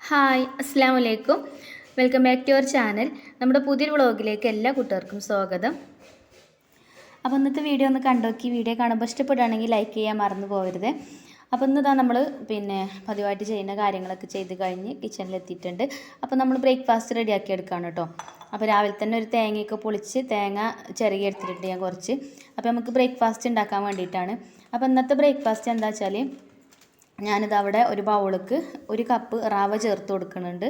Hi അസ്സാം വലൈക്കും welcome back to our channel. നമ്മുടെ പുതിയൊരു വ്ളോഗിലേക്ക് എല്ലാ കൂട്ടുകാർക്കും സ്വാഗതം. അപ്പോൾ ഇന്നത്തെ വീഡിയോ ഒന്ന് കണ്ടോക്കി വീഡിയോ കാണുമ്പോൾ ഇഷ്ടപ്പെടുകയാണെങ്കിൽ ലൈക്ക് ചെയ്യാൻ മറന്നു പോകരുത്. അപ്പോൾ ഇന്നിതാ നമ്മൾ പിന്നെ പതിവായിട്ട് ചെയ്യുന്ന കാര്യങ്ങളൊക്കെ ചെയ്ത് കഴിഞ്ഞ് കിച്ചണിലെത്തിയിട്ടുണ്ട് അപ്പോൾ നമ്മൾ ബ്രേക്ക്ഫാസ്റ്റ് റെഡിയാക്കി എടുക്കുകയാണ് കേട്ടോ. അപ്പോൾ രാവിലെ തന്നെ ഒരു തേങ്ങയൊക്കെ പൊളിച്ച് തേങ്ങ ചെറിയ എടുത്തിട്ടുണ്ട് ഞാൻ കുറച്ച്. അപ്പോൾ നമുക്ക് ബ്രേക്ക്ഫാസ്റ്റ് ഉണ്ടാക്കാൻ വേണ്ടിയിട്ടാണ്. അപ്പോൾ ഇന്നത്തെ ബ്രേക്ക്ഫാസ്റ്റ് എന്താ വെച്ചാൽ ഞാനിത് അവിടെ ഒരു ബൗളിക്ക് ഒരു കപ്പ് റവ ചേർത്ത് കൊടുക്കുന്നുണ്ട്.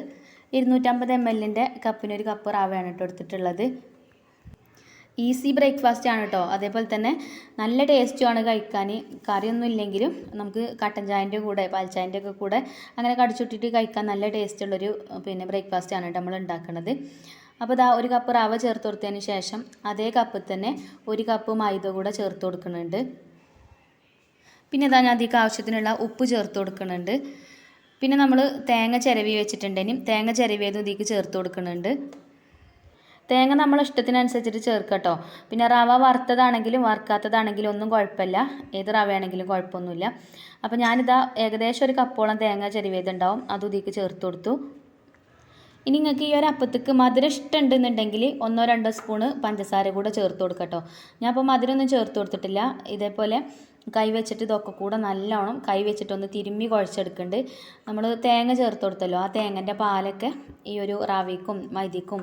ഇരുന്നൂറ്റമ്പത് എം എല്ലിന്റെ കപ്പിന് ഒരു കപ്പ് റാവയാണ് കേട്ടോ എടുത്തിട്ടുള്ളത്. ഈസി ബ്രേക്ക്ഫാസ്റ്റ് ആണ് കേട്ടോ. അതേപോലെ തന്നെ നല്ല ടേസ്റ്റുമാണ് കഴിക്കാൻ. കറിയൊന്നും ഇല്ലെങ്കിലും നമുക്ക് കട്ടൻ ചായന്റെ കൂടെ പാൽച്ചായന്റെ ഒക്കെ കൂടെ അങ്ങനെ കടിച്ചുട്ടിട്ട് കഴിക്കാൻ നല്ല ടേസ്റ്റുള്ളൊരു പിന്നെ ബ്രേക്ക്ഫാസ്റ്റ് ആണ് കേട്ടോ നമ്മൾ ഉണ്ടാക്കുന്നത് അപ്പോൾ ഇതാ ഒരു കപ്പ് റവ ചേർത്ത് കൊടുത്തതിന് ശേഷം അതേ കപ്പിൽ തന്നെ ഒരു കപ്പ് മൈദ കൂടെ ചേർത്ത് കൊടുക്കുന്നുണ്ട്. പിന്നെ ഇതാ ഞാൻ അതിലേക്ക് ആവശ്യത്തിനുള്ള ഉപ്പ് ചേർത്ത് കൊടുക്കുന്നുണ്ട്. പിന്നെ നമ്മൾ തേങ്ങ ചിരവി വെച്ചിട്ടുണ്ടെങ്കിൽ തേങ്ങ ചിരവിയതും ഇതിലേക്ക് ചേർത്ത് കൊടുക്കുന്നുണ്ട്. തേങ്ങ നമ്മൾ ഇഷ്ടത്തിനനുസരിച്ചിട്ട് ചേർക്കട്ടോ. പിന്നെ റവ വറുത്തതാണെങ്കിലും വറുക്കാത്തതാണെങ്കിലും ഒന്നും കുഴപ്പമില്ല. ഏത് റവയാണെങ്കിലും കുഴപ്പമൊന്നുമില്ല. അപ്പോൾ ഞാനിതാ ഏകദേശം ഒരു കപ്പോളം തേങ്ങ ചെരുവേതുണ്ടാവും അതും ഇതിലേക്ക് ചേർത്ത് കൊടുത്തു. ഇനി നിങ്ങൾക്ക് ഈ ഒരു അപ്പത്തേക്ക് മധുരം ഇഷ്ടമുണ്ടെന്നുണ്ടെങ്കിൽ ഒന്നോ രണ്ടോ സ്പൂണ് പഞ്ചസാര കൂടെ ചേർത്ത് കൊടുക്കട്ടോ. ഞാൻ അപ്പോൾ മധുരമൊന്നും ചേർത്ത് കൊടുത്തിട്ടില്ല. ഇതേപോലെ കൈ വെച്ചിട്ട് ഇതൊക്കെ കൂടെ നല്ലോണം കൈവച്ചിട്ടൊന്ന് തിരുമ്മി കുഴച്ചെടുക്കുന്നുണ്ട് നമ്മൾ തേങ്ങ ചേർത്ത് കൊടുത്തല്ലോ ആ തേങ്ങന്റെ പാലൊക്കെ ഈ ഒരു റാവിക്കും മൈദിക്കും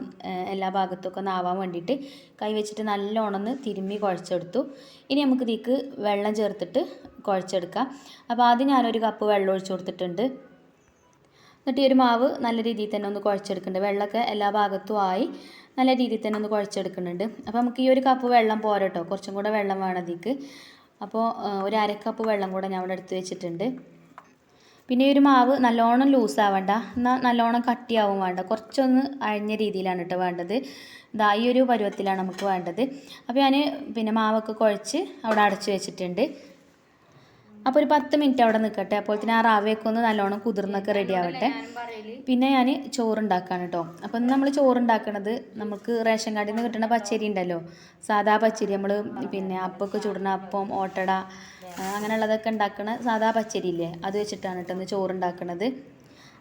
എല്ലാ ഭാഗത്തൊക്കെ ഒന്ന് ആവാൻ വേണ്ടിയിട്ട് കൈവച്ചിട്ട് നല്ലോണം ഒന്ന് തിരുമ്മി കുഴച്ചെടുത്തു. ഇനി നമുക്ക് ഇതിക്ക് വെള്ളം ചേർത്തിട്ട് കുഴച്ചെടുക്കാം. അപ്പോൾ ആദ്യം ഞാനൊരു കപ്പ് വെള്ളം ഒഴിച്ചു കൊടുത്തിട്ടുണ്ട്. എന്നിട്ട് ഈ ഒരു മാവ് നല്ല രീതിയിൽ തന്നെ ഒന്ന് കുഴച്ചെടുക്കുന്നുണ്ട് വെള്ളമൊക്കെ എല്ലാ ഭാഗത്തും ആയി നല്ല രീതിയിൽ തന്നെ ഒന്ന് കുഴച്ചെടുക്കുന്നുണ്ട്. അപ്പോൾ നമുക്ക് ഈ ഒരു കപ്പ് വെള്ളം പോരട്ടോ. കുറച്ചും കൂടെ വെള്ളം വേണം അതിക്ക് അപ്പോൾ ഒരു അരക്കപ്പ് വെള്ളം കൂടെ ഞാൻ ഇവിടെ എടുത്ത് വെച്ചിട്ടുണ്ട്. പിന്നെ ഈ ഒരു മാവ് നല്ലോണം ലൂസ് ആവണ്ട. എന്നാൽ നല്ലോണം കട്ടിയാവും വേണ്ട. കുറച്ചൊന്ന് അഴിഞ്ഞ രീതിയിലാണ് കേട്ടോ വേണ്ടത്. ഇതാ ഈ ഒരു പരുവത്തിലാണ് നമുക്ക് വേണ്ടത്. അപ്പോൾ ഞാൻ പിന്നെ മാവൊക്കെ കുഴച്ച് അവിടെ അടച്ചു വെച്ചിട്ടുണ്ട്. അപ്പോൾ ഒരു പത്ത് മിനിറ്റ് അവിടെ നിൽക്കട്ടെ അപ്പോൾ തന്നെ ആ റാവയൊക്കെ ഒന്ന് നല്ലോണം കുതിർന്നൊക്കെ റെഡി ആവട്ടെ. പിന്നെ ഞാൻ ചോറുണ്ടാക്കാണ് കേട്ടോ അപ്പൊ ഇന്ന് നമ്മൾ ചോറുണ്ടാക്കണത് നമുക്ക് റേഷൻ കാർഡിൽ നിന്ന് കിട്ടുന്ന പച്ചരി ഉണ്ടല്ലോ. സാധാ പച്ചരി നമ്മൾ പിന്നെ അപ്പമൊക്കെ ചുടുന്ന അപ്പം ഓട്ടട അങ്ങനെയുള്ളതൊക്കെ ഉണ്ടാക്കണ സാധാ പച്ചരി ഇല്ലേ? അത് വെച്ചിട്ടാണ് കേട്ടോ ഇന്ന് ചോറുണ്ടാക്കണത്.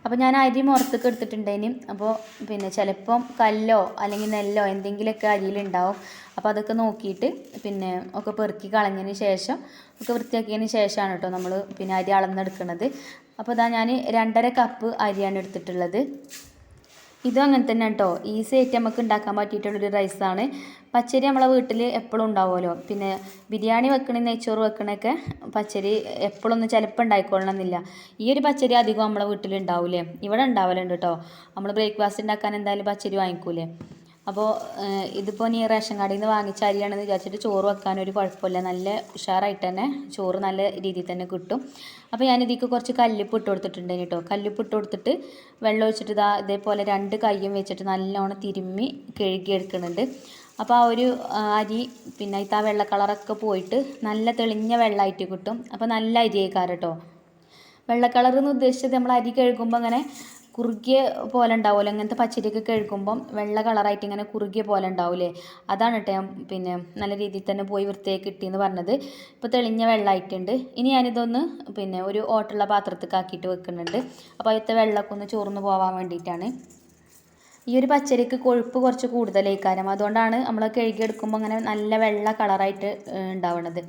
അപ്പോൾ ഞാൻ അരി മുറത്തൊക്കെ എടുത്തിട്ടുണ്ടേന് അപ്പോൾ പിന്നെ ചിലപ്പം കല്ലോ അല്ലെങ്കിൽ നെല്ലോ എന്തെങ്കിലുമൊക്കെ അരിയിലുണ്ടാവും അപ്പോൾ അതൊക്കെ നോക്കിയിട്ട് പിന്നെ ഒക്കെ പെറുക്കി കളഞ്ഞതിന് ശേഷം ഒക്കെ വൃത്തിയാക്കിയതിന് ശേഷമാണ് കേട്ടോ നമ്മൾ പിന്നെ അരി അളന്നെടുക്കുന്നത് അപ്പോൾ ഇതാ ഞാൻ രണ്ടര കപ്പ് അരിയാണ് എടുത്തിട്ടുള്ളത്. ഇതും അങ്ങനെ തന്നെ കേട്ടോ. ഈസി ആയിട്ട് നമുക്ക് ഉണ്ടാക്കാൻ പറ്റിയിട്ടുള്ളൊരു റൈസാണ് പച്ചരി നമ്മളെ വീട്ടിൽ എപ്പോഴും ഉണ്ടാവുമല്ലോ. പിന്നെ ബിരിയാണി വെക്കണ നെയ്ച്ചോറ് വെക്കണൊക്കെ പച്ചരി എപ്പോഴൊന്നും ചിലപ്പോൾ ഉണ്ടായിക്കൊള്ളണമെന്നില്ല ഈ ഒരു പച്ചരി അധികം നമ്മളെ വീട്ടിൽ ഉണ്ടാവില്ലേ ഇവിടെ ഉണ്ടാവലുണ്ട് കേട്ടോ. നമ്മൾ ബ്രേക്ക്ഫാസ്റ്റ് ഉണ്ടാക്കാൻ എന്തായാലും പച്ചരി വാങ്ങിക്കൂലേ. അപ്പോൾ ഇതിപ്പോൾ നീ റേഷൻ കടയിൽ നിന്ന് വാങ്ങിച്ച അരിയാണെന്ന് വിചാരിച്ചിട്ട് ചോറ് വെക്കാൻ ഒരു കുഴപ്പമില്ല. നല്ല ഉഷാറായിട്ട് തന്നെ ചോറ് നല്ല രീതിയിൽ തന്നെ കിട്ടും. അപ്പോൾ ഞാൻ ഇതിക്ക് കുറച്ച് കല്ലുപ്പ് ഇട്ട് കൊടുത്തിട്ടുണ്ട് കേട്ടോ. കല്ലുപ്പ് ഇട്ട് കൊടുത്തിട്ട് വെള്ളം ഒഴിച്ചിട്ട് ഇതാ ഇതേപോലെ രണ്ട് കയ്യും വെച്ചിട്ട് നല്ലോണം തിരുമ്മി കഴുകി എടുക്കുന്നുണ്ട് അപ്പോൾ ആ ഒരു അരി പിന്നെ ഇത്ത ആ വെള്ള കളറൊക്കെ പോയിട്ട് നല്ല തെളിഞ്ഞ വെള്ളമായിട്ട് കിട്ടും. അപ്പോൾ നല്ല അരി ആയിക്കാറ് കേട്ടോ. വെള്ള കളർ എന്ന് ഉദ്ദേശിച്ചത് നമ്മൾ അരി കഴുകുമ്പോൾ അങ്ങനെ കുറുകിയ പോലെ ഉണ്ടാവുമല്ലോ? അങ്ങനത്തെ പച്ചരിയൊക്കെ കഴുകുമ്പം വെള്ള കളറായിട്ട് ഇങ്ങനെ കുറുകിയ പോലെ ഉണ്ടാവില്ലേ അതാണ് കേട്ടോ ഞാൻ പിന്നെ നല്ല രീതിയിൽ തന്നെ പോയി വൃത്തിയാക്കി കിട്ടിയെന്ന് പറഞ്ഞത്. ഇപ്പോൾ തെളിഞ്ഞ വെള്ളമായിട്ടുണ്ട്. ഇനി ഞാനിതൊന്ന് പിന്നെ ഒരു ഓട്ടുള്ള പാത്രത്തിൽ ആക്കിയിട്ട് വെക്കുന്നുണ്ട്. അപ്പോൾ അതിലത്തെ വെള്ളമൊക്കെ ഒന്ന് ചോർന്ന് പോകാൻ വേണ്ടിയിട്ടാണ്. ഈ ഒരു പച്ചരിക്ക് കൊഴുപ്പ് കുറച്ച് കൂടുതലായി കാരണം അതുകൊണ്ടാണ് നമ്മൾ കഴുകിയെടുക്കുമ്പോൾ അങ്ങനെ നല്ല വെള്ള കളറായിട്ട് ഉണ്ടാവുന്നത്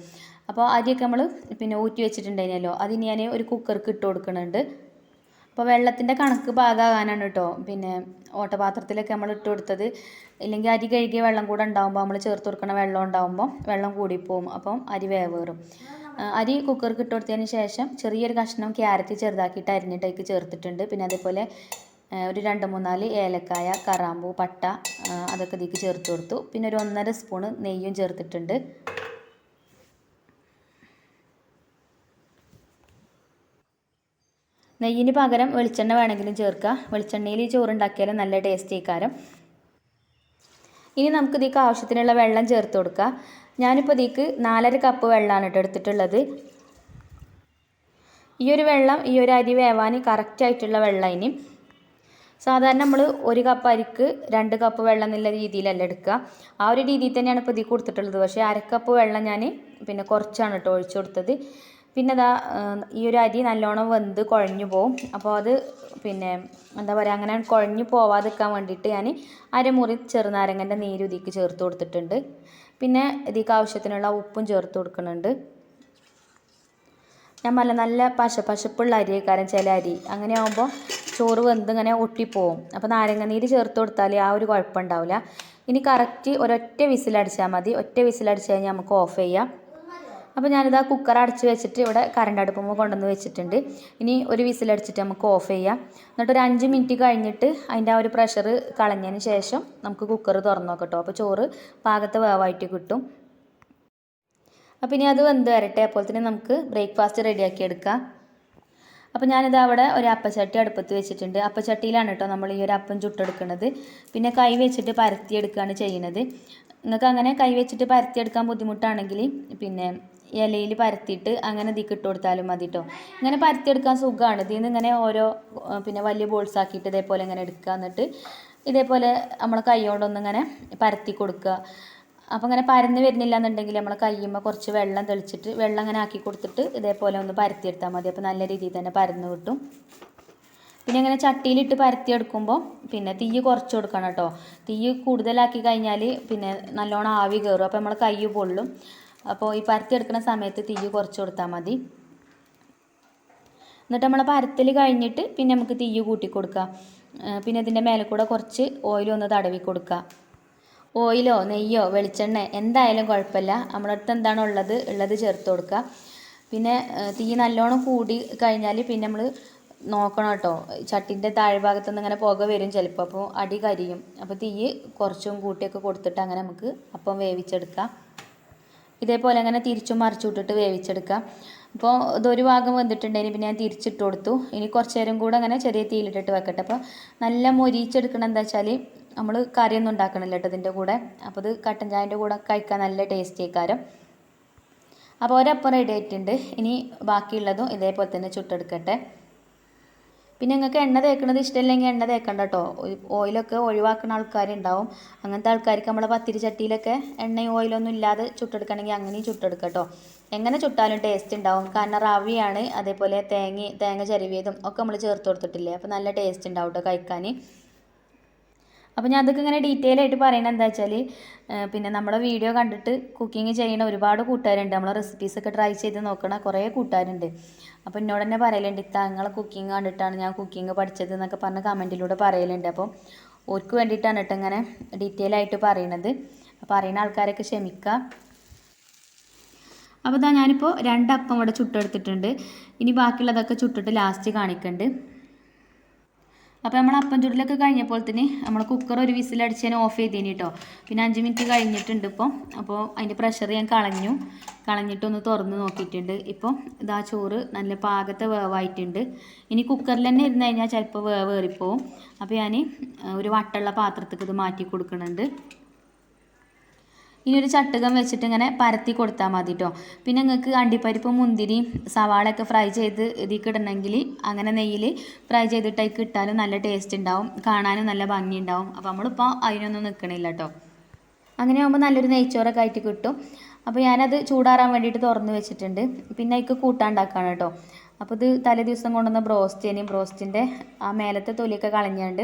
അപ്പോൾ അരിയൊക്കെ നമ്മൾ പിന്നെ ഊറ്റി വെച്ചിട്ടുണ്ടായിരുന്നല്ലോ. അതിന് ഞാൻ ഒരു കുക്കർക്ക് ഇട്ട് കൊടുക്കുന്നുണ്ട്. അപ്പോൾ വെള്ളത്തിന്റെ കണക്ക് പാകാകാനാണ് കേട്ടോ പിന്നെ ഓട്ടപാത്രത്തിലൊക്കെ നമ്മൾ ഇട്ട് കൊടുത്തത്. ഇല്ലെങ്കിൽ അരി കഴുകിയ വെള്ളം കൂടെ ഉണ്ടാകുമ്പോൾ നമ്മൾ ചേർത്ത് കൊടുക്കണ വെള്ളം ഉണ്ടാകുമ്പോൾ വെള്ളം കൂടിപ്പോവും. അപ്പം അരി വേവേറും. അരി കുക്കർക്ക് ഇട്ട് കൊടുത്തതിന് ശേഷം ചെറിയൊരു കഷ്ണം ക്യാരറ്റ് ചെറുതാക്കിയിട്ട് അരിഞ്ഞിട്ടേക്ക് ചേർത്തിട്ടുണ്ട്. പിന്നെ അതേപോലെ ഒരു രണ്ട് മൂന്നാൽ ഏലക്കായ കറാമ്പൂ പട്ട അതൊക്കെ ഇതിലേക്ക് ചേർത്ത് കൊടുത്തു. പിന്നെ ഒരു ഒന്നര സ്പൂണ് നെയ്യും ചേർത്തിട്ടുണ്ട്. നെയ്യിന് പകരം വെളിച്ചെണ്ണ വേണമെങ്കിലും ചേർക്കുക. വെളിച്ചെണ്ണയിൽ ഈ ചോറുണ്ടാക്കിയാലും നല്ല ടേസ്റ്റ് ആയിക്കാരം. ഇനി നമുക്ക് ഇതിക്ക് ആവശ്യത്തിനുള്ള വെള്ളം ചേർത്ത് കൊടുക്കുക. ഞാനിപ്പോൾ ഇതിക്ക് നാലര കപ്പ് വെള്ളമാണ് കേട്ടോ എടുത്തിട്ടുള്ളത്. ഈ ഒരു വെള്ളം ഈ ഒരു അരി വേവാൻ കറക്റ്റായിട്ടുള്ള വെള്ളം ഇനി. സാധാരണ നമ്മൾ ഒരു കപ്പ് അരിക്ക് രണ്ട് കപ്പ് വെള്ളം എന്നുള്ള രീതിയിലല്ല എടുക്കുക. ആ ഒരു രീതിയിൽ തന്നെയാണ് ഇപ്പോൾ ഇതിൽ കൊടുത്തിട്ടുള്ളത്. പക്ഷേ അരക്കപ്പ് വെള്ളം ഞാൻ പിന്നെ കുറച്ചാണ് കേട്ടോ ഒഴിച്ചു കൊടുത്തത്. പിന്നെ അതാ ഈ ഒരു അരി നല്ലോണം വെന്ത് കുഴഞ്ഞു പോവും. അപ്പോൾ അത് പിന്നെ എന്താ പറയുക അങ്ങനെ കുഴഞ്ഞു പോവാതിരിക്കാൻ വേണ്ടിയിട്ട് ഞാൻ അരമുറി ചെറുനാരങ്ങന്റെ നീര് ഇതിക്ക് ചേർത്ത് കൊടുത്തിട്ടുണ്ട്. പിന്നെ ഇതിക്ക് ആവശ്യത്തിനുള്ള ഉപ്പും ചേർത്ത് കൊടുക്കുന്നുണ്ട്. ഞാൻ നല്ല നല്ല പശ പശപ്പുള്ള അരിയേക്കാരം ചില അരി. അങ്ങനെ ആകുമ്പോൾ ചോറ് വെന്ത് ഇങ്ങനെ ഒട്ടിപ്പോവും. അപ്പോൾ നാരങ്ങ നീര് ചേർത്ത് കൊടുത്താൽ ആ ഒരു കുഴപ്പമുണ്ടാവില്ല. ഇനി കറക്റ്റ് ഒരൊറ്റ വിസിലടിച്ചാൽ മതി. ഒറ്റ വിസിലടിച്ച് കഴിഞ്ഞാൽ നമുക്ക് ഓഫ് ചെയ്യാം. അപ്പോൾ ഞാനിത് ആ കുക്കർ അടച്ച് വെച്ചിട്ട് ഇവിടെ കറണ്ട് അടുപ്പുമ്പോൾ കൊണ്ടുവന്ന് വെച്ചിട്ടുണ്ട്. ഇനി ഒരു വിസിലടിച്ചിട്ട് നമുക്ക് ഓഫ് ചെയ്യാം. എന്നിട്ട് ഒരു അഞ്ച് മിനിറ്റ് കഴിഞ്ഞിട്ട് അതിന്റെ ആ ഒരു പ്രഷർ കളഞ്ഞതിന് ശേഷം നമുക്ക് കുക്കർ തുറന്നു നോക്കട്ടോ അപ്പോൾ ചോറ് പാകത്തെ വേവായിട്ട് കിട്ടും. അപ്പോൾ ഇനി അത് വെന്ത് വരട്ടെ. അപ്പോൾ തന്നെ നമുക്ക് ബ്രേക്ക്ഫാസ്റ്റ് റെഡിയാക്കി എടുക്കാം. അപ്പോൾ ഞാനിത് അവിടെ ഒരു അപ്പച്ചട്ടി അടുപ്പത്ത് വെച്ചിട്ടുണ്ട്. അപ്പച്ചട്ടിയിലാണ് കേട്ടോ നമ്മൾ ഈ ഒരു അപ്പം ചുട്ടെടുക്കുന്നത് പിന്നെ കൈ വെച്ചിട്ട് പരത്തിയെടുക്കുകയാണ് ചെയ്യുന്നത്. നിങ്ങൾക്ക് അങ്ങനെ കൈ വെച്ചിട്ട് പരത്തിയെടുക്കാൻ ബുദ്ധിമുട്ടാണെങ്കിൽ പിന്നെ ഇലയിൽ പരത്തിയിട്ട് അങ്ങനെ ഇതിക്ക് ഇട്ട് കൊടുത്താലും മതി കേട്ടോ ഇങ്ങനെ പരത്തിയെടുക്കാൻ സുഖമാണ് ഇതിൽ നിന്ന് ഇങ്ങനെ ഓരോ പിന്നെ വലിയ ബോൾസ് ആക്കിയിട്ട് ഇതേപോലെ ഇങ്ങനെ എടുക്കുക എന്നിട്ട് ഇതേപോലെ നമ്മൾ കൈ കൊണ്ടൊന്നിങ്ങനെ പരത്തി കൊടുക്കുക അപ്പോൾ ഇങ്ങനെ പരന്ന് വരുന്നില്ല എന്നുണ്ടെങ്കിൽ നമ്മൾ കയ്യുമ്പോൾ കുറച്ച് വെള്ളം തെളിച്ചിട്ട് വെള്ളം അങ്ങനെ ആക്കി കൊടുത്തിട്ട് ഇതേപോലെ ഒന്ന് പരത്തിയെടുത്താൽ മതി. അപ്പോൾ നല്ല രീതിയിൽ തന്നെ പരന്ന് കിട്ടും. പിന്നെ ഇങ്ങനെ ചട്ടിയിലിട്ട് പരത്തിയെടുക്കുമ്പോൾ പിന്നെ തീ കുറച്ച് കൊടുക്കണം കേട്ടോ തീ കൂടുതലാക്കി കഴിഞ്ഞാൽ പിന്നെ നല്ലോണം ആവി കയറും അപ്പോൾ നമ്മൾ കൈ പൊള്ളും. അപ്പോൾ ഈ പരത്തിയെടുക്കുന്ന സമയത്ത് തീ കുറച്ച് കൊടുത്താൽ മതി. എന്നിട്ട് നമ്മൾ പരത്തൽ കഴിഞ്ഞിട്ട് പിന്നെ നമുക്ക് തീ കൂട്ടി കൊടുക്കാം. പിന്നെ ഇതിന്റെ മേലെ കൂടെ കുറച്ച് ഒന്ന് തടവി കൊടുക്കുക ഓയിലോ നെയ്യോ വെളിച്ചെണ്ണ എന്തായാലും കുഴപ്പമില്ല. നമ്മുടെ അടുത്ത് എന്താണോ ഉള്ളത്? ഉള്ളത് ചേർത്ത് കൊടുക്കുക പിന്നെ തീ നല്ലോണം കൂടി കഴിഞ്ഞാൽ പിന്നെ നമ്മൾ നോക്കണം കേട്ടോ. ചട്ടിന്റെ താഴ്ഭാഗത്തു നിന്ന് ഇങ്ങനെ പുക വരും ചിലപ്പോൾ അപ്പോൾ അടി കരിയും. അപ്പോൾ തീ കുറച്ചും കൂട്ടിയൊക്കെ കൊടുത്തിട്ട് അങ്ങനെ നമുക്ക് അപ്പം വേവിച്ചെടുക്കാം. ഇതേപോലെ അങ്ങനെ തിരിച്ചും മറിച്ചു വിട്ടിട്ട് വേവിച്ചെടുക്കാം അപ്പോൾ ഇതൊരു ഭാഗം വന്നിട്ടുണ്ടെങ്കിൽ പിന്നെ ഞാൻ തിരിച്ചിട്ട് കൊടുത്തു. ഇനി കുറച്ച് നേരം കൂടെ അങ്ങനെ ചെറിയ തീയിലിട്ടിട്ട് വെക്കട്ടെ. അപ്പോൾ നല്ല മൊരിച്ചെടുക്കണം എന്താ വെച്ചാൽ നമ്മൾ കറിയൊന്നും ഉണ്ടാക്കണില്ല കേട്ടോ ഇതിന്റെ കൂടെ. അപ്പോൾ ഇത് കട്ടൻ ചായന്റെ കൂടെ കഴിക്കാൻ നല്ല ടേസ്റ്റി കാരം അപ്പോൾ ഒരപ്പം റെഡി ആയിട്ടുണ്ട്. ഇനി ബാക്കിയുള്ളതും ഇതേപോലെ തന്നെ ചുട്ടെടുക്കട്ടെ. പിന്നെ നിങ്ങൾക്ക് എണ്ണ തേക്കുന്നത് ഇഷ്ടമില്ലെങ്കിൽ എണ്ണ തേക്കണ്ട കേട്ടോ ഓയിലൊക്കെ ഒഴിവാക്കുന്ന ആൾക്കാരുണ്ടാവും. അങ്ങനത്തെ ആൾക്കാർക്ക് നമ്മളെ പത്തിരി ചട്ടിയിലൊക്കെ എണ്ണയും ഓയിലൊന്നും ഇല്ലാതെ ചുട്ടെടുക്കണമെങ്കിൽ അങ്ങനെയും ചുട്ടെടുക്കാം കേട്ടോ എങ്ങനെ ചുട്ടാലും ടേസ്റ്റ് ഉണ്ടാവും. കാരണം റവിയാണ് അതേപോലെ തേങ്ങ തേങ്ങ ചരുവിയതും ഒക്കെ നമ്മൾ ചേർത്ത് കൊടുത്തിട്ടില്ലേ. അപ്പോൾ നല്ല ടേസ്റ്റ് ഉണ്ടാവും കേട്ടോ കഴിക്കാൻ. അപ്പോൾ ഞാൻ അതൊക്കെ ഇങ്ങനെ ഡീറ്റെയിൽ ആയിട്ട് പറയണത് എന്താ വെച്ചാൽ പിന്നെ നമ്മുടെ വീഡിയോ കണ്ടിട്ട് കുക്കിംഗ് ചെയ്യുന്ന ഒരുപാട് കൂട്ടുകാരുണ്ട്. നമ്മളെ റെസിപ്പീസൊക്കെ ട്രൈ ചെയ്ത് നോക്കണ കുറേ കൂട്ടുകാരുണ്ട്. അപ്പോൾ എന്നോട് തന്നെ പറയലുണ്ട് തങ്ങളെ കുക്കിംഗ് കണ്ടിട്ടാണ് ഞാൻ കുക്കിംഗ് പഠിച്ചത് എന്നൊക്കെ പറഞ്ഞ് കമന്റിലൂടെ പറയലുണ്ട്. അപ്പോൾ ഓർക്ക് വേണ്ടിയിട്ടാണ് കേട്ടോ ഇങ്ങനെ ഡീറ്റെയിൽ ആയിട്ട് പറയണത്. അപ്പോൾ പറയുന്ന ആൾക്കാരൊക്കെ ക്ഷമിക്കുക അപ്പോൾ ഇതാ ഞാനിപ്പോൾ രണ്ടപ്പം ഇവിടെ ചുട്ടെടുത്തിട്ടുണ്ട്. ഇനി ബാക്കിയുള്ളതൊക്കെ ചുട്ടിട്ട് ലാസ്റ്റ് കാണിക്കുന്നുണ്ട് അപ്പോൾ നമ്മൾ അപ്പം ചുടലൊക്കെ കഴിഞ്ഞപ്പോൾ തന്നെ നമ്മൾ കുക്കർ ഒരു വിസിലടിച്ചതിന് ഓഫ് ചെയ്തേനി കേട്ടോ പിന്നെ അഞ്ച് മിനിറ്റ് കഴിഞ്ഞിട്ടുണ്ട് ഇപ്പോൾ അപ്പോൾ അതിന്റെ പ്രഷർ ഞാൻ കളഞ്ഞു. കളഞ്ഞിട്ടൊന്ന് തുറന്ന് നോക്കിയിട്ടുണ്ട്. ഇപ്പോൾ ഇതാ ചോറ് നല്ല പാകത്തെ വേവായിട്ടുണ്ട്. ഇനി കുക്കറിൽ തന്നെ ഇരുന്ന് കഴിഞ്ഞാൽ ചിലപ്പോൾ വേവേറിപ്പോവും അപ്പോൾ ഞാൻ ഒരു വട്ടുള്ള പാത്രത്തേക്ക് ഇത് മാറ്റി കൊടുക്കുന്നുണ്ട് ഇനി ഒരു ചട്ടുകം വെച്ചിട്ട് ഇങ്ങനെ പരത്തി കൊടുത്താൽ മതി കേട്ടോ പിന്നെ നിങ്ങൾക്ക് അണ്ടിപ്പരിപ്പ് മുന്തിരി സവാളയൊക്കെ ഫ്രൈ ചെയ്ത് ഇതിൽ ഇടണമെങ്കിൽ അങ്ങനെ നെയ്യിൽ ഫ്രൈ ചെയ്തിട്ടേക്ക് ഇട്ടാലും നല്ല ടേസ്റ്റ് ഉണ്ടാവും കാണാനും നല്ല ഭംഗി ഉണ്ടാവും അപ്പോൾ നമ്മളിപ്പോൾ അതിനൊന്നും നിൽക്കണില്ല കേട്ടോ അങ്ങനെ ആകുമ്പോൾ നല്ലൊരു നെയ്ച്ചോറൊക്കെ ആയിട്ട് കിട്ടും. അപ്പോൾ ഞാനത് ചൂടാറാൻ വേണ്ടിയിട്ട് തുറന്ന് വെച്ചിട്ടുണ്ട്. പിന്നെ അതിക്ക് കൂട്ടാണ്ടാക്കാണ് കേട്ടോ അപ്പോൾ ഇത് തലേ ദിവസം കൊണ്ടുവന്ന ബ്രോസ്റ്റേനും ബ്രോസ്റ്റിന്റെ ആ മേലത്തെ തൊലിയൊക്കെ കളഞ്ഞാണ്ട്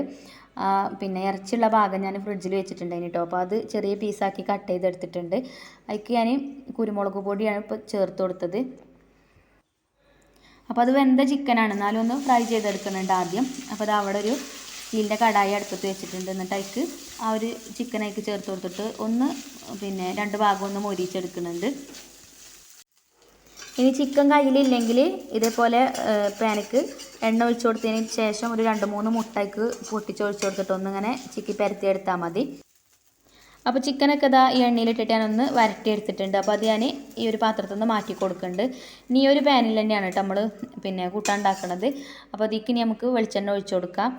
പിന്നെ ഇറച്ചിയുള്ള ഭാഗം ഞാൻ ഫ്രിഡ്ജിൽ വെച്ചിട്ടുണ്ട് കേട്ടോ അപ്പോൾ അത് ചെറിയ പീസാക്കി കട്ട് ചെയ്തെടുത്തിട്ടുണ്ട്. അതിക്ക് ഞാൻ കുരുമുളക് പൊടിയാണ് ഇപ്പോൾ ചേർത്ത് കൊടുത്തത്. അപ്പോൾ അത് വെന്ത ചിക്കനാണ് എന്നാലും ഒന്ന് ഫ്രൈ ചെയ്തെടുക്കുന്നുണ്ട് ആദ്യം. അപ്പോൾ അത് അവിടെ ഒരു സ്റ്റീലിന്റെ കടായി അടുപ്പത്ത് വെച്ചിട്ടുണ്ട്. എന്നിട്ട് അതിക്ക് ആ ഒരു ചിക്കൻ അതിക്ക് ചേർത്ത് കൊടുത്തിട്ട് ഒന്ന് പിന്നെ രണ്ട് ഭാഗം ഒന്ന് മൊരിച്ചെടുക്കുന്നുണ്ട്. ഇനി ചിക്കൻ കയ്യിലില്ലെങ്കിൽ ഇതേപോലെ പാനക്ക് എണ്ണ ഒഴിച്ചു കൊടുത്തതിന് ശേഷം ഒരു രണ്ട് മൂന്ന് മുട്ടയ്ക്ക് പൊട്ടിച്ച് ഒഴിച്ചു കൊടുത്തിട്ട് ഒന്നിങ്ങനെ ചിക്കി പരത്തിയെടുത്താൽ മതി. അപ്പോൾ ചിക്കനൊക്കെ ഇതാ ഈ എണ്ണയിലിട്ടിട്ട് ഞാനൊന്ന് വരട്ടി എടുത്തിട്ടുണ്ട് അപ്പോൾ അത് ഞാൻ ഈ ഒരു പാത്രത്തിൽ നിന്ന് മാറ്റി കൊടുക്കുന്നുണ്ട്. ഇനി ഒരു പാനിൽ തന്നെയാണ് കേട്ടോ നമ്മൾ പിന്നെ കൂട്ടാൻ അപ്പോൾ അതിലേക്ക് ഇനി നമുക്ക് വെളിച്ചെണ്ണ ഒഴിച്ചു കൊടുക്കാം.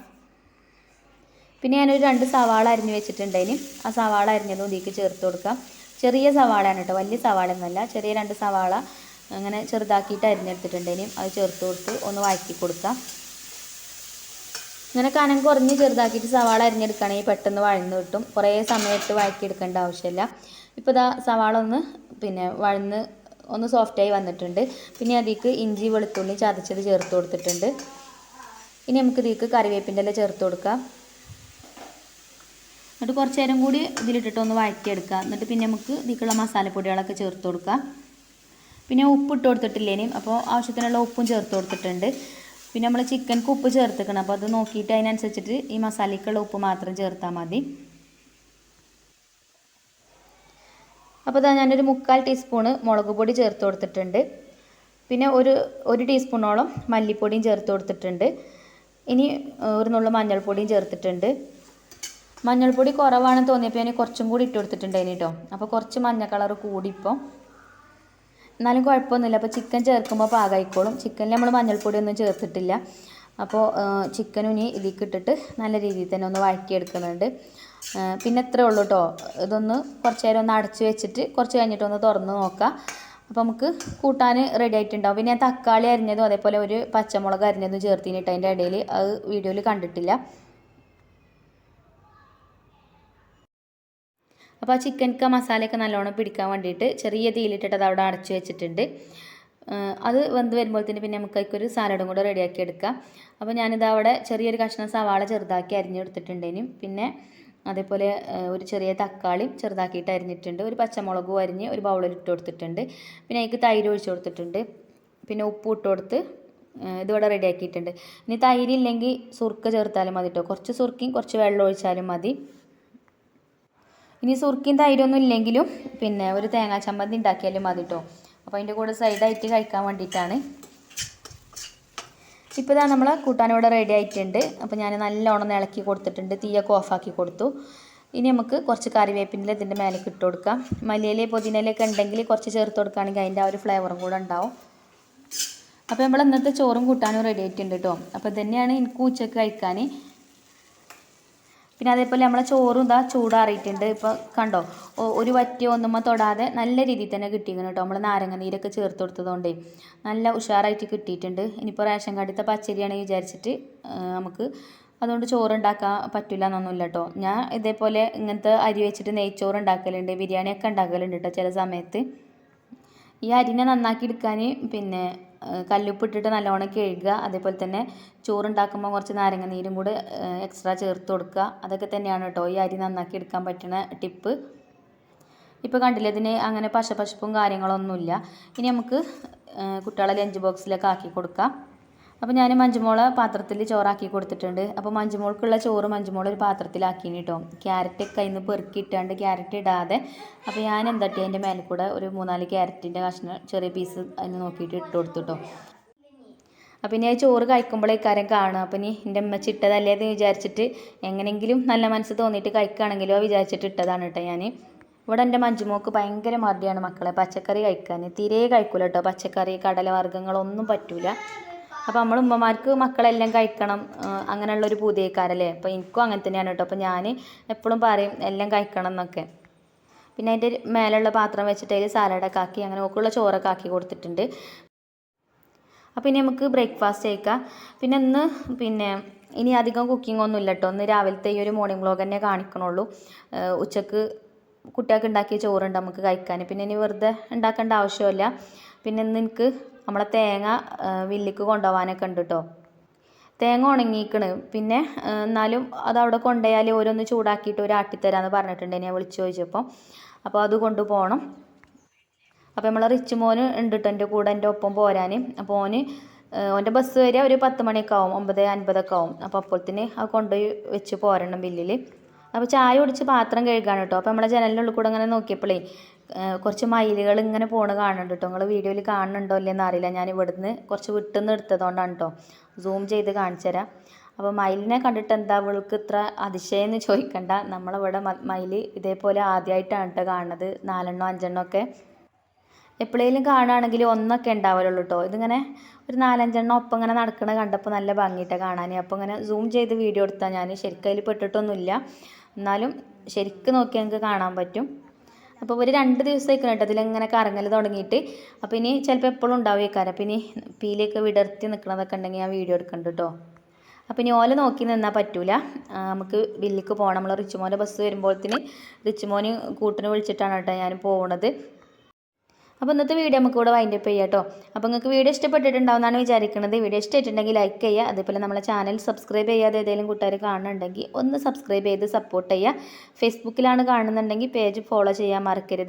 പിന്നെ ഞാനൊരു രണ്ട് സവാള അരിഞ്ഞ് വെച്ചിട്ടുണ്ടതിന് ആ സവാള അരിഞ്ഞതും ഇതിലേക്ക് ചേർത്ത് കൊടുക്കാം. ചെറിയ സവാളയാണ് കേട്ടോ വലിയ സവാള ചെറിയ രണ്ട് സവാള അങ്ങനെ ചെറുതാക്കിയിട്ട് അരിഞ്ഞെടുത്തിട്ടുണ്ട് ഇനിയും അത് ചേർത്ത് കൊടുത്ത് ഒന്ന് വഴറ്റി കൊടുക്കാം. ഇങ്ങനെ കനം കുറഞ്ഞ് ചെറുതാക്കിയിട്ട് സവാള അരിഞ്ഞെടുക്കുകയാണെങ്കിൽ പെട്ടെന്ന് വഴന്ന് കിട്ടും. കുറേ സമയത്ത് വഴക്കിയെടുക്കേണ്ട ആവശ്യമില്ല. ഇപ്പോൾ ഇതാ സവാള ഒന്ന് പിന്നെ വഴന്ന് ഒന്ന് സോഫ്റ്റായി വന്നിട്ടുണ്ട്. പിന്നെ അതിലേക്ക് ഇഞ്ചി വെളുത്തുള്ളി ചതച്ചത് ചേർത്ത് കൊടുത്തിട്ടുണ്ട്. ഇനി നമുക്ക് ഇതിലേക്ക് കറിവേപ്പിന്റെ ഇല ചേർത്ത് കൊടുക്കാം. എന്നിട്ട് കുറച്ച് നേരം കൂടി ഇതിലിട്ടിട്ട് ഒന്ന് വഴറ്റിയെടുക്കുക എന്നിട്ട് പിന്നെ നമുക്ക് ഇതിലേക്കുള്ള മസാലപ്പൊടികളൊക്കെ ചേർത്ത് കൊടുക്കാം. പിന്നെ ഉപ്പ് ഇട്ട് കൊടുത്തിട്ടില്ലേനും അപ്പോൾ ആവശ്യത്തിനുള്ള ഉപ്പും ചേർത്ത് കൊടുത്തിട്ടുണ്ട്. പിന്നെ നമ്മൾ ചിക്കൻക്ക് ഉപ്പ് ചേർത്തിക്കണം. അപ്പോൾ അത് നോക്കിയിട്ട് അതിനനുസരിച്ചിട്ട് ഈ മസാലയ്ക്കുള്ള ഉപ്പ് മാത്രം ചേർത്താൽ മതി. അപ്പോൾ ഇതാ ഞാനൊരു മുക്കാൽ ടീസ്പൂണ് മുളക് പൊടി ചേർത്ത് കൊടുത്തിട്ടുണ്ട്. പിന്നെ ഒരു ഒരു ടീസ്പൂണോളം മല്ലിപ്പൊടിയും ചേർത്ത് കൊടുത്തിട്ടുണ്ട്. ഇനി ഒരു നുള്ളു മഞ്ഞൾപ്പൊടിയും ചേർത്തിട്ടുണ്ട്. മഞ്ഞൾപ്പൊടി കുറവാണെന്ന് തോന്നിയപ്പോൾ ഞാൻ കുറച്ചും കൂടി ഇട്ട് കൊടുത്തിട്ടുണ്ടായിന് കേട്ടോ. അപ്പോൾ കുറച്ച് മഞ്ഞ കളർ കൂടിപ്പോൾ എന്നാലും കുഴപ്പമൊന്നുമില്ല. അപ്പോൾ ചിക്കൻ ചേർക്കുമ്പോൾ പാകമായിക്കോളും ചിക്കനിൽ നമ്മൾ മഞ്ഞൾപ്പൊടി ഒന്നും ചേർത്തിട്ടില്ല. അപ്പോൾ ചിക്കനും ഇനി ഇതിലേക്ക് ഇട്ടിട്ട് നല്ല രീതിയിൽ തന്നെ ഒന്ന് വഴക്കിയെടുക്കുന്നുണ്ട് പിന്നെ ഇത്രേ ഉള്ളൂ കേട്ടോ ഇതൊന്ന് കുറച്ച് നേരം ഒന്ന് അടച്ചു വെച്ചിട്ട് കുറച്ച് കഴിഞ്ഞിട്ട് ഒന്ന് തുറന്ന് നോക്കാം. അപ്പോൾ നമുക്ക് കൂട്ടാൻ റെഡി ആയിട്ടുണ്ടാവും. പിന്നെ തക്കാളി അരിഞ്ഞതും അതേപോലെ ഒരു പച്ചമുളക് അരിഞ്ഞതും ചേർത്തിനിട്ട് അതിന്റെ ഇടയിൽ. അത് വീഡിയോയിൽ കണ്ടിട്ടില്ല. അപ്പോൾ ആ ചിക്കൻക്ക് മസാലയൊക്കെ നല്ലോണം പിടിക്കാൻ വേണ്ടിയിട്ട് ചെറിയ തീയിലിട്ടിട്ട് അത് അവിടെ അടച്ചു വെച്ചിട്ടുണ്ട്. അത് വെന്ത് വരുമ്പോഴത്തേന് പിന്നെ നമുക്ക് അതിക്കൊരു സാലഡും കൂടെ റെഡിയാക്കി എടുക്കാം. അപ്പോൾ ഞാനിത് അവിടെ ചെറിയൊരു കഷ്ണം സവാള ചെറുതാക്കി അരിഞ്ഞെടുത്തിട്ടുണ്ടേനും പിന്നെ അതേപോലെ ഒരു ചെറിയ തക്കാളിയും ചെറുതാക്കിയിട്ട് അരിഞ്ഞിട്ടുണ്ട്. ഒരു പച്ചമുളകും അരിഞ്ഞ് ഒരു ബൗളിൽ ഇട്ട് കൊടുത്തിട്ടുണ്ട്. പിന്നെ അതിക്ക് തൈര് ഒഴിച്ച് കൊടുത്തിട്ടുണ്ട്. പിന്നെ ഉപ്പ് ഇട്ട് കൊടുത്ത് ഇതിവിടെ റെഡിയാക്കിയിട്ടുണ്ട്. ഇനി തൈരില്ലെങ്കിൽ സുർക്ക ചേർത്താലും മതി കേട്ടോ കുറച്ച് സുർക്കയും കുറച്ച് വെള്ളം ഒഴിച്ചാലും മതി. ഇനി സുർക്കിയും തൈരൊന്നും ഇല്ലെങ്കിലും പിന്നെ ഒരു തേങ്ങാ ചമ്മന്തി ഉണ്ടാക്കിയാലും മതി കേട്ടോ അപ്പോൾ അതിന്റെ കൂടെ സൈഡായിട്ട് കഴിക്കാൻ വേണ്ടിയിട്ടാണ് ഇപ്പോൾ ഇതാ നമ്മൾ കൂട്ടാനിവിടെ റെഡി ആയിട്ടുണ്ട്. അപ്പോൾ ഞാൻ നല്ലോണം ഇളക്കി കൊടുത്തിട്ടുണ്ട്. തീയൊക്കെ ഓഫാക്കി കൊടുത്തു. ഇനി നമുക്ക് കുറച്ച് കറിവേപ്പിന്റെ ഇതിന്റെ മേലേക്ക് ഇട്ട് കൊടുക്കാം. മല്ലിയിലെ പുതിനയിലൊക്കെ ഉണ്ടെങ്കിൽ കുറച്ച് ചേർത്ത് കൊടുക്കുകയാണെങ്കിൽ അതിന്റെ ആ ഒരു ഫ്ലേവറും കൂടെ ഉണ്ടാവും. അപ്പോൾ നമ്മൾ ഇന്നത്തെ ചോറും കൂട്ടാനും റെഡി ആയിട്ടുണ്ട് കേട്ടോ അപ്പോൾ തന്നെയാണ് എനിക്ക് ഉച്ചയ്ക്ക് കഴിക്കാൻ പിന്നെ അതേപോലെ നമ്മളെ ചോറും ഇതാ ചൂടാറിയിട്ടുണ്ട്. ഇപ്പോൾ കണ്ടോ ഒരു വറ്റി ഒന്നും തൊടാതെ നല്ല രീതിയിൽ തന്നെ കിട്ടിയിരിക്കുന്നു കേട്ടോ. നമ്മൾ നാരങ്ങ നീരൊക്കെ ചേർത്ത് കൊടുത്തതുകൊണ്ടേ നല്ല ഉഷാറായിട്ട് കിട്ടിയിട്ടുണ്ട്. ഇനിയിപ്പോൾ റേഷൻ കാർഡിത്തെ പച്ചരിയാണെങ്കിൽ വിചാരിച്ചിട്ട് നമുക്ക് അതുകൊണ്ട് ചോറ് ഉണ്ടാക്കാൻ പറ്റില്ല എന്നൊന്നുമില്ല കേട്ടോ. ഞാൻ ഇതേപോലെ ഇങ്ങനത്തെ അരി വെച്ചിട്ട് നെയ്ച്ചോറ് ഉണ്ടാക്കലുണ്ട് ബിരിയാണിയൊക്കെ ഉണ്ടാക്കലുണ്ട് കേട്ടോ ചില സമയത്ത്. ഈ അരിനെ നന്നാക്കി എടുക്കാൻ പിന്നെ കല്ലുപ്പ് ഇട്ടിട്ട് നല്ലോണം കഴുകുക. അതേപോലെ തന്നെ ചോറുണ്ടാക്കുമ്പോൾ കുറച്ച് നാരങ്ങ നീരും കൂടെ എക്സ്ട്രാ ചേർത്ത് കൊടുക്കുക. അതൊക്കെ തന്നെയാണ് കേട്ടോ ഈ അരി നന്നാക്കി എടുക്കാൻ പറ്റുന്ന ടിപ്പ് ഇപ്പോൾ കണ്ടില്ലേ ഇതിന് അങ്ങനെ പശ പശപ്പും കാര്യങ്ങളൊന്നുമില്ല. ഇനി നമുക്ക് കുട്ടികളെ ലഞ്ച് ബോക്സിലൊക്കെ ആക്കി കൊടുക്കാം. അപ്പോൾ ഞാൻ മഞ്ജുമോളെ പാത്രത്തിൽ ചോറാക്കി കൊടുത്തിട്ടുണ്ട്. അപ്പോൾ മഞ്ജുമോൾക്കുള്ള ചോറ് മഞ്ജുമോൾ ഒരു പാത്രത്തിലാക്കിന് കേട്ടോ ക്യാരറ്റ് ഒക്കെ പെറുക്കി പെറുക്കിയിട്ടാണ്ട് ക്യാരറ്റ് ഇടാതെ. അപ്പോൾ ഞാൻ എന്താട്ടി അതിന്റെ മേലെ കൂടെ ഒരു മൂന്നാൽ ക്യാരറ്റിന്റെ കഷ്ണം ചെറിയ പീസ് അതിന് നോക്കിയിട്ട് ഇട്ട് കൊടുത്തു കേട്ടോ അപ്പം ഇനി ചോറ് കഴിക്കുമ്പോഴേ കാര്യം കാണും അപ്പം ഇനി എന്റെ അമ്മ ചിട്ടതല്ലേ എന്ന് വിചാരിച്ചിട്ട് എങ്ങനെയെങ്കിലും നല്ല മനസ്സ് തോന്നിയിട്ട് കഴിക്കുകയാണെങ്കിലോ വിചാരിച്ചിട്ട് ഇട്ടതാണ് കേട്ടോ ഞാൻ ഇവിടെ എന്റെ മഞ്ജുമോക്ക് ഭയങ്കര മടിയാണ് മക്കളെ. പച്ചക്കറി കഴിക്കാൻ തീരെ കഴിക്കൂല കേട്ടോ പച്ചക്കറി കടലവർഗങ്ങളൊന്നും പറ്റൂല. അപ്പോൾ നമ്മൾ ഉമ്മമാർക്ക് മക്കളെല്ലാം കഴിക്കണം അങ്ങനെയുള്ളൊരു പൂതിയേക്കാരല്ലേ? അപ്പോൾ എനിക്കും അങ്ങനെ തന്നെയാണ് കേട്ടോ അപ്പോൾ ഞാൻ എപ്പോഴും പറയും എല്ലാം കഴിക്കണം എന്നൊക്കെ. പിന്നെ അതിന്റെ മേലുള്ള പാത്രം വെച്ചിട്ട് അതിൽ സാലഡൊക്കെ ആക്കി അങ്ങനെ ഒക്കെയുള്ള ചോറൊക്കെ ആക്കി കൊടുത്തിട്ടുണ്ട്. അപ്പോൾ ഇനി നമുക്ക് ബ്രേക്ക്ഫാസ്റ്റ് കഴിക്കാം. പിന്നെ ഇന്ന് പിന്നെ ഇനി അധികം കുക്കിംഗ് ഒന്നും ഇല്ല കേട്ടോ ഒന്ന് രാവിലത്തെ ഈ ഒരു മോർണിംഗ് വ്ളോഗ് തന്നെ കാണിക്കണുള്ളൂ. ഉച്ചയ്ക്ക് കുട്ടികൾക്ക് ഉണ്ടാക്കിയ ചോറുണ്ട് നമുക്ക് കഴിക്കാൻ പിന്നെ ഇനി വെറുതെ ഉണ്ടാക്കേണ്ട ആവശ്യമില്ല. പിന്നെ ഇന്ന് എനിക്ക് നമ്മളെ തേങ്ങ വില്ലിക്ക് കൊണ്ടുപോകാനൊക്കെ ഉണ്ട് കേട്ടോ തേങ്ങ ഉണങ്ങിയിക്കണ്. പിന്നെ എന്നാലും അവിടെ കൊണ്ടുപോയാൽ ഓരോന്ന് ചൂടാക്കിയിട്ട് ഒരു ആട്ടിത്തരാമെന്ന് പറഞ്ഞിട്ടുണ്ട് ഞാൻ വിളിച്ചു ചോദിച്ചപ്പോൾ അപ്പോൾ അത് കൊണ്ടുപോകണം അപ്പോൾ നമ്മളെ റിച്ച് മോന് ഉണ്ട് കേട്ടോ എന്റെ കൂടെ എന്റെ ഒപ്പം പോരാൻ അപ്പോൾ ഓന് ഓന്റെ ബസ് വരിക ഒരു പത്ത് മണിയൊക്കെ ആവും ഒമ്പത് അൻപതൊക്കെ ആവും. അപ്പോൾ അപ്പോഴത്തേന് അത് കൊണ്ടുപോയി വെച്ച് പോരണം ബില്ലിൽ അപ്പോൾ ചായ കുടിച്ച് പാത്രം കഴുകാണ് കേട്ടോ അപ്പോൾ നമ്മളെ ജനലിനുള്ളിൽ കൂടെ അങ്ങനെ നോക്കിയപ്പോഴേ കുറച്ച് മയിലുകൾ ഇങ്ങനെ പോണ കാണുന്നുണ്ട് കേട്ടോ നിങ്ങൾ വീഡിയോയിൽ കാണുന്നുണ്ടോ ഇല്ലെന്ന് അറിയില്ല. ഞാൻ ഇവിടുന്ന് കുറച്ച് വിട്ടുനിന്ന് എടുത്തതുകൊണ്ടാണ് കേട്ടോ സൂം ചെയ്ത് കാണിച്ചു തരാം. അപ്പോൾ മയിലിനെ കണ്ടിട്ട് എന്താ അവൾക്ക് ഇത്ര അതിശയം എന്ന് ചോദിക്കണ്ട. നമ്മളിവിടെ മയിൽ ഇതേപോലെ ആദ്യമായിട്ടാണ് കേട്ടോ കാണുന്നത്. നാലെണ്ണോ അഞ്ചെണ്ണോ ഒക്കെ എപ്പോഴേലും കാണുകയാണെങ്കിൽ ഒന്നൊക്കെ ഉണ്ടാവലുള്ളൂ കേട്ടോ ഇതിങ്ങനെ ഒരു നാലഞ്ചെണ്ണം ഒപ്പം ഇങ്ങനെ നടക്കണ കണ്ടപ്പോൾ നല്ല ഭംഗിയിട്ടാണ് കാണാൻ അപ്പോൾ ഇങ്ങനെ സൂം ചെയ്ത് വീഡിയോ എടുത്താൽ ഞാൻ ശരിക്കും അതിൽ പെട്ടിട്ടൊന്നുമില്ല. എന്നാലും ശരിക്കും നോക്കിയാൽ നിങ്ങൾക്ക് കാണാൻ പറ്റും. അപ്പോൾ ഒരു രണ്ട് ദിവസമായിരിക്കും കേട്ടോ ഇതിലിങ്ങനെ കറങ്ങൽ തുടങ്ങിയിട്ട്. അപ്പോൾ ഇനി ചിലപ്പോൾ എപ്പോഴും ഉണ്ടാവും ഈ കര പിന്നെ പീലിയൊക്കെ വിടർത്തി നിൽക്കണതൊക്കെ ഉണ്ടെങ്കിൽ ഞാൻ വീഡിയോ എടുക്കണ്ട കേട്ടോ അപ്പോൾ ഇനി ഓല നോക്കി നിന്നാൽ പറ്റൂല. നമുക്ക് ബില്ലിക്ക് പോകണം നമ്മൾ റിച്ചുമോന്റെ ബസ് വരുമ്പോഴത്തേന് റിച്ചുമോന് കൂട്ടിന് വിളിച്ചിട്ടാണ് കേട്ടോ ഞാൻ പോകുന്നത് അപ്പോൾ ഇന്നത്തെ വീഡിയോ നമുക്ക് ഇവിടെ വൈൻഡപ്പ് ചെയ്യാം കേട്ടോ അപ്പോൾ നിങ്ങൾക്ക് വീഡിയോ ഇഷ്ടപ്പെട്ടിട്ടുണ്ടാവുമെന്നാണ് വിചാരിക്കുന്നത്. വീഡിയോ ഇഷ്ടമായിട്ടുണ്ടെങ്കിൽ ലൈക്ക് ചെയ്യുക. അതേപോലെ നമ്മളെ ചാനൽ സബ്സ്ക്രൈബ് ചെയ്യാതെ ഏതെങ്കിലും കൂട്ടുകാർ കാണുന്നുണ്ടെങ്കിൽ ഒന്ന് സബ്സ്ക്രൈബ് ചെയ്ത് സപ്പോർട്ട് ചെയ്യുക. ഫേസ്ബുക്കിലാണ് കാണുന്നുണ്ടെങ്കിൽ പേജ് ഫോളോ ചെയ്യാൻ മറക്കരുത്.